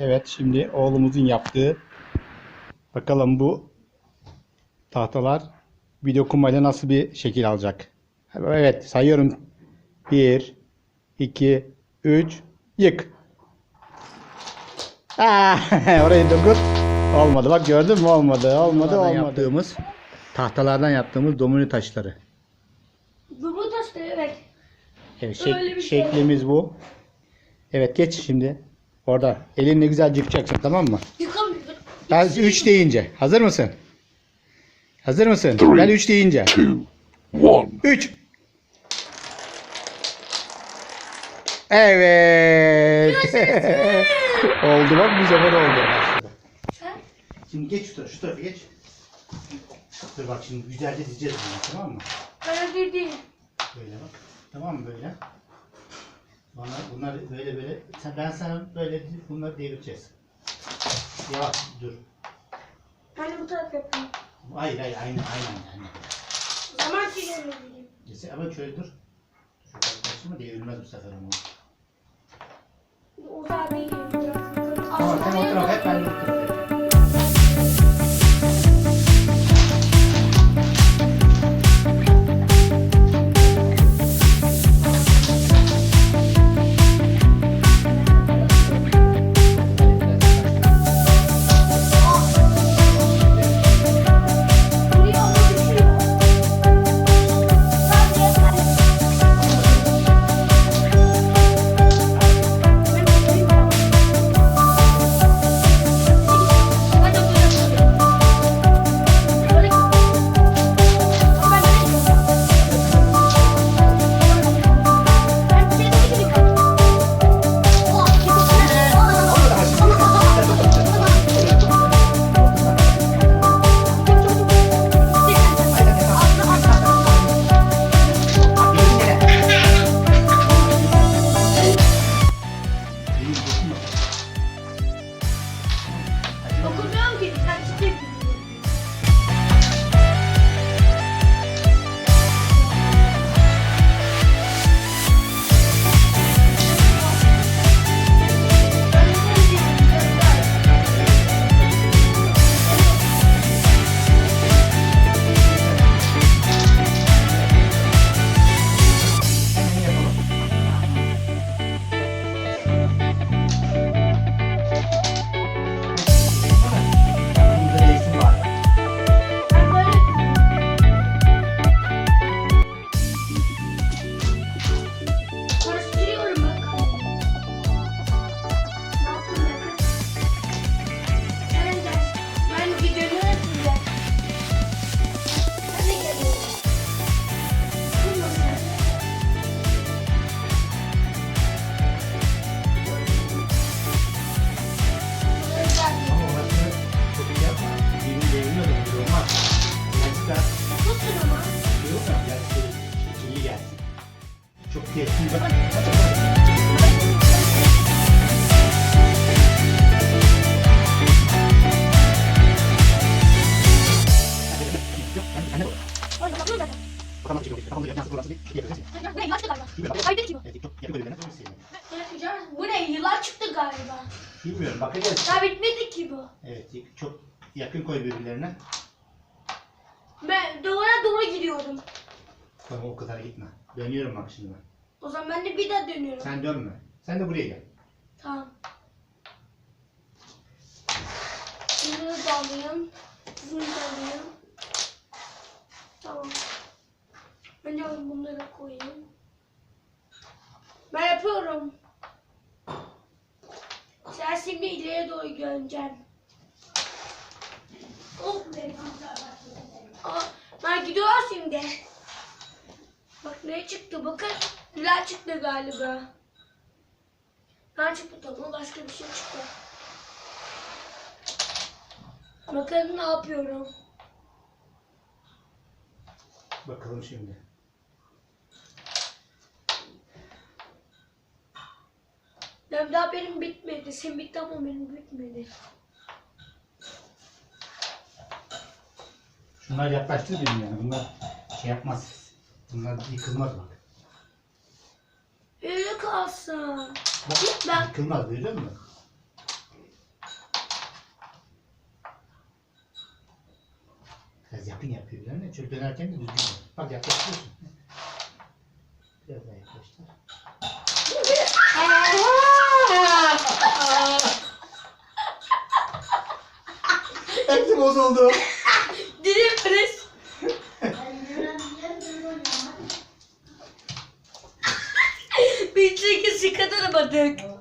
Evet şimdi oğlumuzun yaptığı bakalım bu tahtalar bir dokumayla nasıl bir şekil alacak. Evet sayıyorum. 1 2 3 yık. Ah, orayı dokun. Olmadı bak gördün mü olmadı. Olmadı olmadı. Yaptığımız tahtalardan yaptığımız domino taşları. Bu bu taştı evet. Evet şek- bir şey. şeklimiz bu. Evet geç şimdi. Orada elinle güzel yıkacaksın tamam mı? Yıkamıyorum. Ben 3 deyince. Hazır mısın? Hazır mısın? Ben 3 deyince. One. 3. Evet. oldu bak bu sefer oldu. Şimdi geç şu tarafa, şu tarafa geç. Dur bak şimdi güzelce dizeceğiz bunu tamam mı? Bir değil. Böyle bak. Tamam mı böyle? Bunlar, bunlar böyle böyle. Sen, ben sana böyle bunları devireceğiz. Yavaş dur. De bu taraf yapayım. Hayır hayır aynen aynen. aynen. O zaman ki gelmeliyim. Neyse ama şöyle dur. Şu karşıma devrilmez bu sefer ama. O zaman bir. Tamam sen o tarafa ていうこ。Bu ne? Yılan çıktı galiba. Bilmiyorum. Bakacağız. Daha bitmedi ki bu. Evet. Çok yakın koy birbirlerine. Ben duvara doğru gidiyorum. Tamam o kadar gitme. Dönüyorum bak şimdi ben. O zaman ben de bir daha dönüyorum. Sen dönme. Sen de buraya gel. Tamam. Bunu da alayım. Bunu da alayım. Tamam. Önce bunları koyayım. Ben yapıyorum. Sen şimdi ileriye doğru göreceksin. Oh be. Aa, Ben gidiyor şimdi. Bak ne çıktı bakın. Hilal çıktı galiba. Ben çıktı tamam başka bir şey çıktı. Bakın ne yapıyorum. Bakalım şimdi. Ya daha benim bitmedi. Sen bitti ama benim bitmedi. Şunlar yaklaştır benim yani. Bunlar şey yapmaz. Bunlar yıkılmaz mı? Öyle kalsın. Bak, ben... Yıkılmaz öyle mi? Biraz yakın yapıyor biliyor musun? Çöp dönerken de düzgün. Bak yaklaşıyorsun. Biraz daha yaklaştır. Hepsi bozuldu. Dilim pres. Kriz. Bir çeki sıkatıramadık.